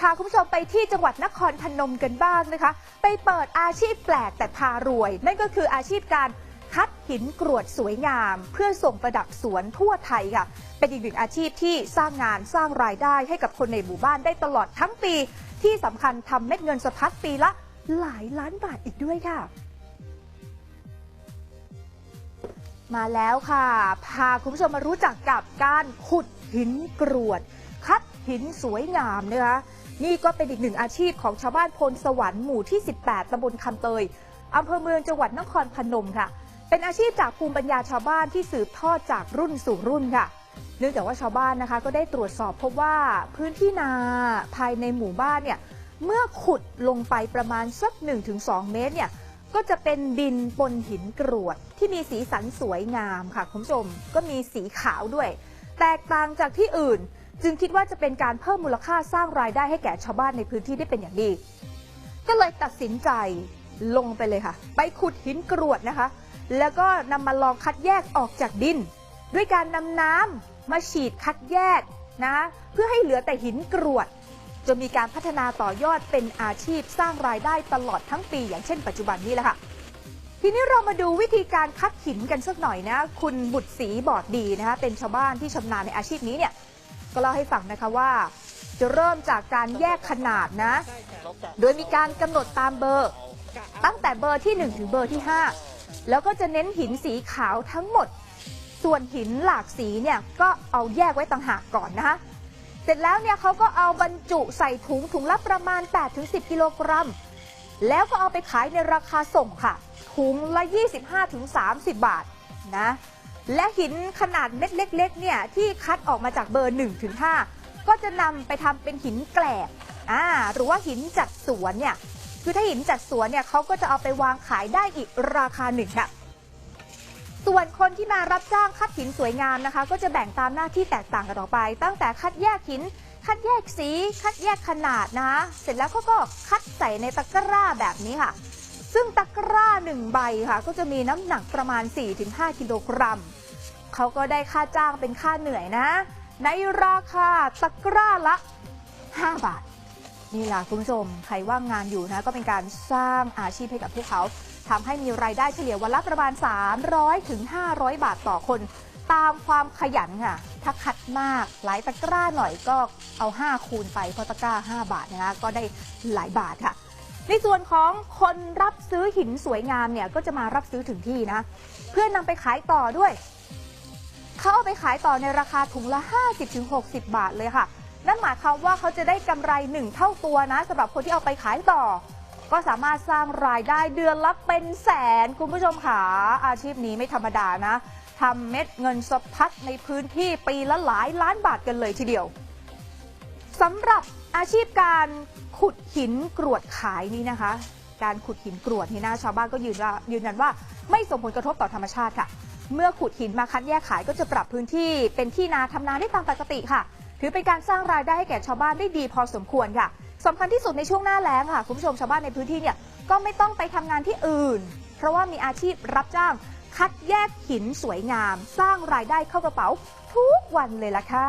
พาคุณผู้ชมไปที่จังหวัดนครพนมกันบ้างนะคะ ไปเปิดอาชีพแปลกแต่พารวย นั่นก็คืออาชีพการคัดหินกรวดสวยงาม เพื่อส่งประดับสวนทั่วไทยค่ะ เป็นอีกหนึ่งอาชีพที่สร้างงานสร้างรายได้ให้กับคนในหมู่บ้านได้ตลอดทั้งปี ที่สำคัญทำเม็ดเงินสะพัดปีละหลายล้านบาทอีกด้วยค่ะ มาแล้วค่ะ พาคุณผู้ชมมารู้จักกับการขุดหินกรวด คัดหินสวยงามนะคะ นี่ก็เป็นอีกหนึ่งอาชีพของชาวบ้านพลสวรรค์หมู่ที่ 18ตำบลคำเตยอำเภอเมืองจังหวัดนครพนมค่ะ เป็นอาชีพจากภูมิปัญญาชาวบ้านที่สืบทอดจากรุ่นสู่รุ่นค่ะ เนื่องจากว่าชาวบ้านนะคะ ก็ได้ตรวจสอบพบว่าพื้นที่นาภายในหมู่บ้านเนี่ยเมื่อขุดลงไปประมาณสัก 1-2 เมตรเนี่ยก็จะเป็นดินปนหินกรวด ที่มีสีสันสวยงามค่ะคุณผู้ชมก็มีสีขาวด้วย แตกต่างจากที่อื่น จึงคิดว่าจะเป็นการเพิ่มมูลค่าสร้างรายได้ให้แก่ชาวบ้านในพื้นที่ได้เป็นอย่างดี ก็เลยตัดสินใจลงไปเลยค่ะ ไปขุดหินกรวดนะคะ แล้วก็นำมาลองคัดแยกออกจากดิน ด้วยการนำน้ำมาฉีดคัดแยกนะะเพื่อให้เหลือแต่หินกรวดจนมีการพัฒนาต่อยอดเป็นอาชีพสร้างรายได้ตลอดทั้งปี อย่างเช่นปัจจุบันนี้แหละค่ะ ทีนี้เรามาดูวิธีการคัดหินกันสักหน่อยนะ คุณบุตรศรีบอดดีนะคะเป็นชาวบ้านที่ชำนาญในอาชีพนี้เนี่ย ก็เล่าให้ฟังนะคะว่า จะเริ่มจากการแยกขนาดนะ โดยมีการกำหนดตามเบอร์ ตั้งแต่เบอร์ที่ 1 ถึงเบอร์ที่ 5 แล้วก็จะเน้นหินสีขาวทั้งหมด ส่วนหินหลากสีเนี่ยก็เอาแยกไว้ต่างหากก่อนนะคะเสร็จแล้วเนี่ยเขาก็เอาบรรจุใส่ถุงถุงละประมาณ 8-10 กิโลกรัม แล้วก็เอาไปขายในราคาส่งค่ะ ถุงละ 25-30 บาทนะ และหินขนาดเม็ดเล็กๆเนี่ยที่คัดออกมาจากเบอร์1-5ก็จะนำไปทำเป็นหินแกลบอ่าหรือว่าหินจัดสวนเนี่ยคือถ้าหินจัดสวนเนี่ยเขาก็จะเอาไปวางขายได้อีกราคาหนึ่งค่ะส่วนคนที่มารับจ้างคัดหินสวยงามนะคะ ก็จะแบ่งตามหน้าที่แตกต่างกันออกไป ตั้งแต่คัดแยกหิน คัดแยกสี คัดแยกขนาดนะคะเสร็จแล้วเขาก็คัดใส่ในตะกร้าแบบนี้ค่ะ ซึ่งตะกร้าหนึ่งใบค่ะ ก็จะมีน้ำหนักประมาณ 4-5 กิโลกรัม เขาก็ได้ค่าจ้างเป็นค่าเหนื่อยนะ ในราคาตะกร้าละ 5 บาท นี่ล่ะคุณผู้ชม ใครว่างงานอยู่นะ ก็เป็นการสร้างอาชีพให้กับพวกเขาทำให้มีรายได้เฉลี่ยวันละประมาณ 300ถึง500 บาทต่อคน ตามความขยันค่ะ ถ้าคัดมากหลายตะกร้าหน่อยก็เอา 5 คูณไปเพราะตะกร้า 5 บาทนะคะก็ได้หลายบาทค่ะ ในส่วนของคนรับซื้อหินสวยงามเนี่ยก็จะมารับซื้อถึงที่นะ เพื่อนำไปขายต่อด้วย เขาเอาไปขายต่อในราคาถุงละ 50-60 บาทเลยค่ะ นั่นหมายความว่าเขาจะได้กำไรหนึ่งเท่าตัวนะสำหรับคนที่เอาไปขายต่อ ก็สามารถสร้างรายได้เดือนละเป็นแสนคุณผู้ชมค่ะอาชีพนี้ไม่ธรรมดานะทำเม็ดเงินสะพัดในพื้นที่ปีละหลายล้านบาทกันเลยทีเดียว สำหรับอาชีพการขุดหินกรวดขายนี้นะคะ การขุดหินกรวดนี่นะชาวบ้านก็ยืนว่ายืนยันว่าไม่ส่งผลกระทบต่อธรรมชาติค่ะ เมื่อขุดหินมาคัดแยกขายก็จะปรับพื้นที่เป็นที่นาทำนาได้ตามปกติค่ะ ถือเป็นการสร้างรายได้ให้แก่ชาวบ้านได้ดีพอสมควรค่ะสำคัญที่สุดในช่วงหน้าแล้งค่ะคุณผู้ชมชาวบ้านในพื้นที่เนี่ยก็ไม่ต้องไปทำงานที่อื่น เพราะว่ามีอาชีพรับจ้างคัดแยกหินสวยงาม สร้างรายได้เข้ากระเป๋าทุกวันเลยล่ะค่ะ